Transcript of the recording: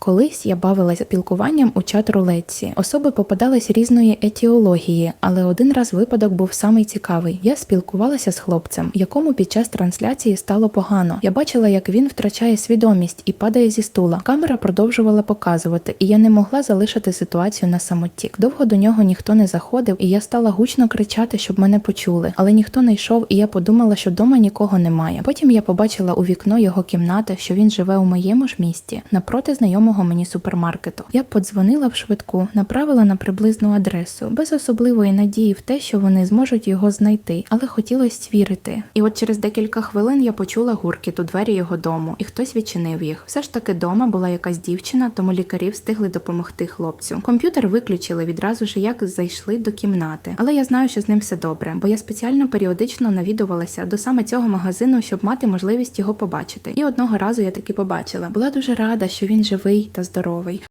Колись я бавилася спілкуванням у чат рулетці. Особи попадались різної етіології, але один раз випадок був самий цікавий. Я спілкувалася з хлопцем, якому під час трансляції стало погано. Я бачила, як він втрачає свідомість і падає зі стула. Камера продовжувала показувати, і я не могла залишити ситуацію на самоті. Довго до нього ніхто не заходив, і я стала гучно кричати, щоб мене почули. Але ніхто не йшов, і я подумала, що вдома нікого немає. Потім я побачила у вікно його кімнати, що він живе у моєму ж місті, напроти знайомого мені супермаркету. Я подзвонила в швидку, направила на приблизну адресу, без особливої надії в те, що вони зможуть його знайти, але хотілося вірити. І от через декілька хвилин я почула гуркіт у двері його дому, і хтось відчинив їх. Все ж таки дома була якась дівчина, тому лікарі встигли допомогти хлопцю. Комп'ютер виключили відразу ж, як зайшли до кімнати. Але я знаю, що з ним все добре, бо я спеціально періодично навідувалася до саме цього магазину, щоб мати можливість його побачити. І одного разу я таки побачила. Була дуже рада, що він та здоровий.